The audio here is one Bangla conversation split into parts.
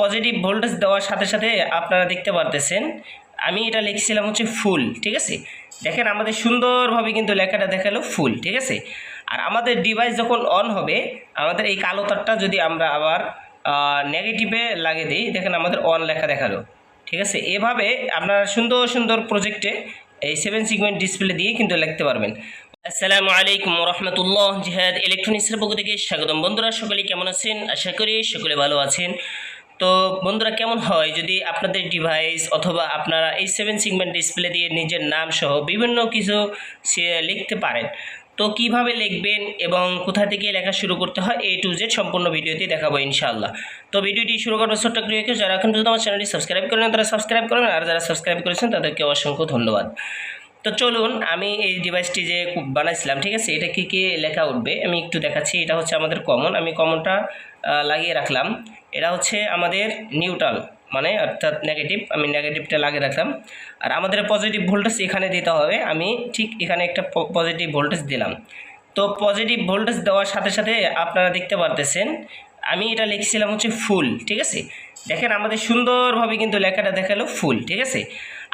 পজিটিভ ভোল্টেজ দেওয়ার সাথে সাথে আপনারা দেখতে পারতেছেন। আমি এটা লিখছিলাম হচ্ছে ফুল, ঠিক আছে? দেখেন আমাদের সুন্দরভাবে কিন্তু লেখাটা দেখাল ফুল, ঠিক আছে? আর আমাদের ডিভাইস যখন অন হবে, আমাদের এই কালো তারটা যদি আমরা আবার নেগেটিভে লাগিয়ে দিই, দেখেন আমাদের অন লেখা দেখাল, ঠিক আছে? এভাবে আপনারা সুন্দর সুন্দর প্রজেক্টে এই সেভেন সিগমেন্ট ডিসপ্লে দিয়ে কিন্তু লিখতে পারবেন। আসসালামু আলাইকুম রহমতুল্লাহ জিহাদ ইলেকট্রনিক্সের পক্ষ থেকে স্বাগতম। বন্ধুরা সকলে কেমন আছেন? আশা করি সকলে ভালো আছেন। তো বন্ধুরা কেমন হয় যদি আপনাদের ডিভাইস অথবা আপনারা এই সেভেন সিগমেন্ট ডিসপ্লে দিয়ে নিজের নাম সহ বিভিন্ন কিছু লিখতে পারেন, তো কীভাবে লিখবেন এবং কোথা থেকে লেখা শুরু করতে হয় এ টু জেড সম্পূর্ণ ভিডিওতে দেখাবো ইনশাআল্লাহ। তো ভিডিওটি শুরু করার ছোট্ট যারা এখন পর্যন্ত আমার চ্যানেলটি সাবস্ক্রাইব করেন তারা সাবস্ক্রাইব করবেন আর যারা সাবস্ক্রাইব করেছেন তাদেরকে অসংখ্য ধন্যবাদ। তো চলুন, আমি এই ডিভাইসটি যে বানাইছিলাম, ঠিক আছে, এটা কী কী লেখা উঠবে, আমি একটু দেখাচ্ছি, এটা হচ্ছে আমাদের কমন আমি কমনটা লাগিয়ে রাখলাম। এটা হচ্ছে আমাদের নিউট্রাল মানে অর্থাৎ নেগেটিভ আমি নেগেটিভটা লাগিয়ে রাখলাম। আর আমাদের পজিটিভ ভোল্টেজ এখানে দিতে হবে, আমি ঠিক এখানে একটা পজিটিভ ভোল্টেজ দিলাম। তো পজিটিভ ভোল্টেজ দেওয়ার সাথে সাথে আপনারা দেখতে পারতেছেন, আমি এটা লিখছিলাম হচ্ছে ফুল ঠিক আছে? দেখেন আমাদের সুন্দরভাবে কিন্তু লেখাটা দেখাল ফুল ঠিক আছে?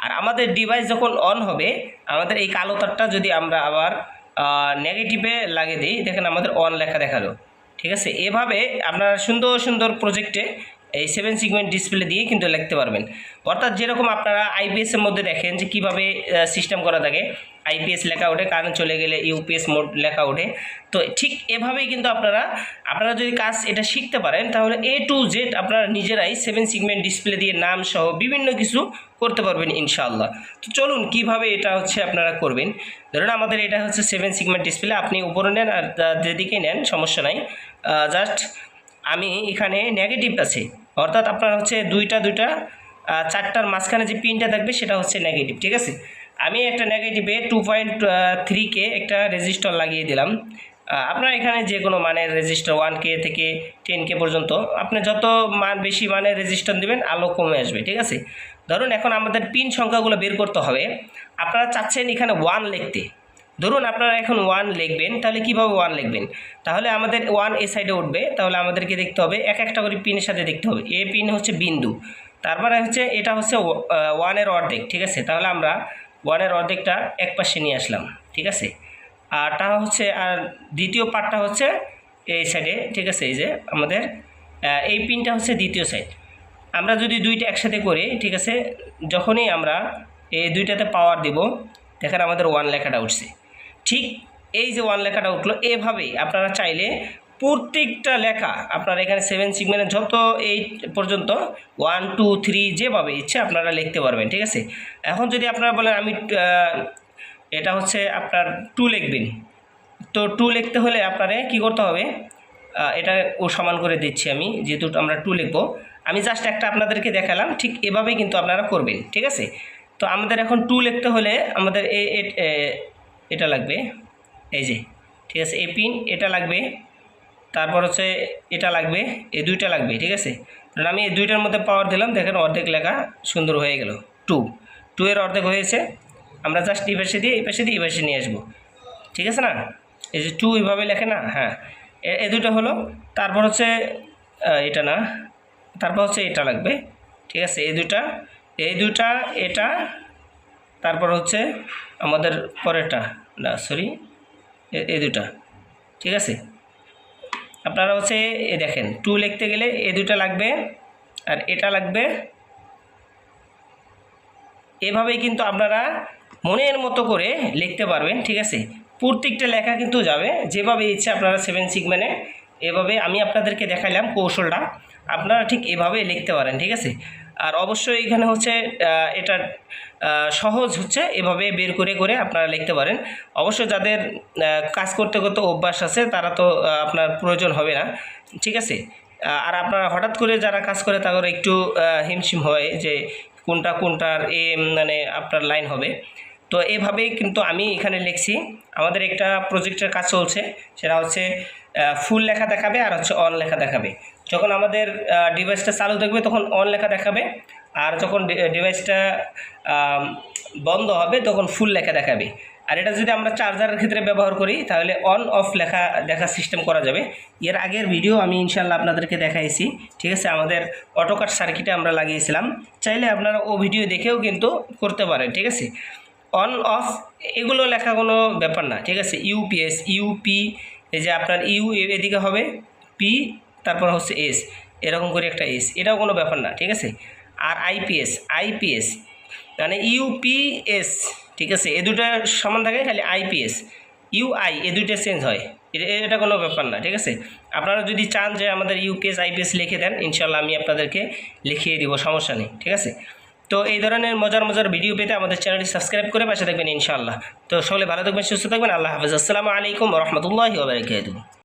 আর আমাদের ডিভাইস যখন অন হবে, আমাদের এই কালো তারটা যদি আমরা আবার নেগেটিভে লাগিয়ে দিই, দেখেন আমাদের অন লেখা দেখাল। ঠিক আছে? এভাবে আপনারা সুন্দর সুন্দর প্রজেক্টে এই সেভেন সিগমেন্ট ডিসপ্লে দিয়ে কিন্তু লিখতে পারবেন। অর্থাৎ যেরকম আপনারা আইপিএসের মধ্যে দেখেন যে কীভাবে সিস্টেম করা থাকে। আইপিএস লেখা ওঠে কারেন্ট চলে গেলে ইউপিএস মোড লেখা ওঠে। তো ঠিক এভাবেই কিন্তু আপনারা আপনারা যদি কাজ এটা শিখতে পারেন, তাহলে এ টু জেড আপনারা নিজেরাই সেভেন সিগমেন্ট ডিসপ্লে দিয়ে নাম সহ বিভিন্ন কিছু করতে পারবেন ইনশাআল্লাহ। তো চলুন কীভাবে এটা হচ্ছে আপনারা করবেন। ধরুন আমাদের এটা হচ্ছে সেভেন সিগমেন্ট ডিসপ্লে আপনি উপরে নেন আর যেদিকে নেন, সমস্যা নাই। জাস্ট আমি এখানে নেগেটিভ আছে। অর্থাৎ আপনার হচ্ছে দুইটা দুইটা চারটার মাঝখানে যে পিনটা থাকবে সেটা হচ্ছে নেগেটিভ ঠিক আছে? আমি একটা নেগেটিভে টু পয়েন্ট থ্রি কে একটা রেজিস্টার লাগিয়ে দিলাম। আপনার এখানে যে কোনো মানের রেজিস্টার ওয়ান কে থেকে টেন কে পর্যন্ত, আপনি যত মান বেশি মানের রেজিস্টার দেবেন, আলো কমে আসবে, ঠিক আছে? ধরুন এখন আমাদের পিন সংখ্যাগুলো বের করতে হবে। আপনারা চাচ্ছেন এখানে ওয়ান লিখতে। ধরুন আপনারা এখন ওয়ান লিখবেন, তাহলে কীভাবে ওয়ান লিখবেন? তাহলে আমাদের ওয়ান এ সাইডে উঠবে, তাহলে আমাদেরকে দেখতে হবে, এক একটা করে পিনের সাথে দেখতে হবে। এ পিন হচ্ছে বিন্দু, তারপরে হচ্ছে এটা হচ্ছে ওয়ানের অর্ধেক, ঠিক আছে? তাহলে আমরা ওয়ানের অর্ধেকটা এক পাশে নিয়ে আসলাম, ঠিক আছে? আরটা হচ্ছে, আর দ্বিতীয় পার্টটা হচ্ছে এই সাইডে ঠিক আছে? এই যে আমাদের এই পিনটা হচ্ছে দ্বিতীয় সাইড আমরা যদি দুইটা একসাথে করি, ঠিক আছে? যখনই আমরা এই দুইটাতে পাওয়ার দিব, দেখেন আমাদের ওয়ান লেখাটা উঠছে। ঠিক এই যে ওয়ান লেখাটা উঠল, এভাবেই আপনারা চাইলে প্রত্যেকটা লেখা আপনারা এখানে সেভেন সিগমেন্টের যত এই পর্যন্ত ওয়ান টু থ্রি যেভাবে ইচ্ছে আপনারা লিখতে পারবেন, ঠিক আছে? এখন যদি আপনারা বলেন আমি এটা হচ্ছে আপনার টু লিখবেন, তো টু লিখতে হলে আপনারে কি করতে হবে? এটা ও সমান করে দিচ্ছি আমি, যেহেতু আমরা টু লিখব। আমি জাস্ট একটা আপনাদেরকে দেখালাম, ঠিক এভাবেই কিন্তু আপনারা করবেন, ঠিক আছে? তো আমাদের এখন টু লিখতে হলে আমাদের এ- এটা লাগবে, এই যে, ঠিক আছে এ পিন এটা লাগবে, তারপর হচ্ছে এটা লাগবে, এই দুইটা লাগবে, ঠিক আছে? তাহলে আমি এই দুইটার মধ্যে পাওয়ার দিলাম, দেখেন অর্ধেক লেখা সুন্দর হয়ে গেল। টু টু এর অর্ধেক হয়েছে, আমরা জাস্ট এই পাশে দিয়ে, এই পাশে দিয়ে, এই পাশে নিয়ে আসব, ঠিক আছে না? এই যে টু এইভাবে লেখে না? হ্যাঁ এ- দুটো হলো, তারপর হচ্ছে এটা না, তারপর হচ্ছে এটা লাগবে, ঠিক আছে? এই দুটা এই দুটা এটা তারপর হচ্ছে আমাদের পরেরটা, না সরি এই দুটা, ঠিক আছে? আপনারা হচ্ছে এ দেখেন টু লিখতে গেলে এ দুটা লাগবে আর এটা লাগবে। এভাবেই কিন্তু আপনারা মনের মতো করে লিখতে পারবেন, ঠিক আছে? প্রত্যেকটা লেখা কিন্তু যাবে, যেভাবে ইচ্ছে আপনারা সেভেন সিগম্যানে এভাবে আমি আপনাদেরকে দেখাইলাম কৌশলটা। আপনারা ঠিক এভাবে লিখতে পারেন, ঠিক আছে? আর অবশ্যই এখানে হচ্ছে এটা সহজ হচ্ছে এভাবে বের করে করে আপনারা লিখতে পারেন। অবশ্য যাদের কাজ করতে করতে অভ্যাস আছে, তারা তো আপনার প্রয়োজন হবে না, ঠিক আছে? আর আপনারা হঠাৎ করে যারা কাজ করে, তাদের একটু হিমশিম হয় যে কোনটা, কোনটার এ মানে আপনার লাইন হবে। তো এভাবেই কিন্তু আমি এখানে লিখছি। আমাদের একটা প্রজেক্টের কাজ চলছে, সেটা হচ্ছে ফুল লেখা দেখাবে আর হচ্ছে অন লেখা দেখাবে। যখন আমাদের ডিভাইসটা চালু থাকবে তখন অন লেখা দেখাবে। আর যখন ডিভাইসটা বন্ধ হবে তখন ফুল লেখা দেখাবে। আর এটা যদি আমরা চার্জারের ক্ষেত্রে ব্যবহার করি, তাহলে অন অফ লেখা দেখার সিস্টেম করা যাবে। এর আগের ভিডিও আমি ইনশাল্লাহ আপনাদেরকে দেখাইছি। ঠিক আছে, আমাদের অটোকাট সার্কিটে আমরা লাগিয়েছিলাম। চাইলে আপনারা ও ভিডিও দেখেও কিন্তু করতে পারেন, ঠিক আছে? অন অফ এগুলো লেখা কোনো ব্যাপার না, ঠিক আছে? ইউপিএস ইউপি এই যে আপনার ইউ এদিকে হবে পি তারপর হচ্ছে এস এরকম করে একটা এস এটাও কোনো ব্যাপার না, ঠিক আছে? আর আইপিএস আইপিএস মানে ইউপিএস ঠিক আছে? এ দুটো সমান থাকে, খালি আইপিএস ইউআই এ দুইটা চেঞ্জ হয়, এটা কোনো ব্যাপার না, ঠিক আছে? আপনারা যদি চান যে আমাদের ইউপিএস আইপিএস লিখে দেন ইনশাল্লাহ আমি আপনাদেরকে লিখিয়ে দিব, সমস্যা নেই, ঠিক আছে? তো এই ধরনের মজার মজার ভিডিও পেতে আমাদের চ্যানেলটি সাবস্ক্রাইব করে পাশে থাকবেন ইনশাআল্লাহ। তো সকলে ভালো থাকবেন, সুস্থ থাকবেন, আল্লাহ হাফিজ। আসসালামু আলাইকুম রহমতুল্লাহি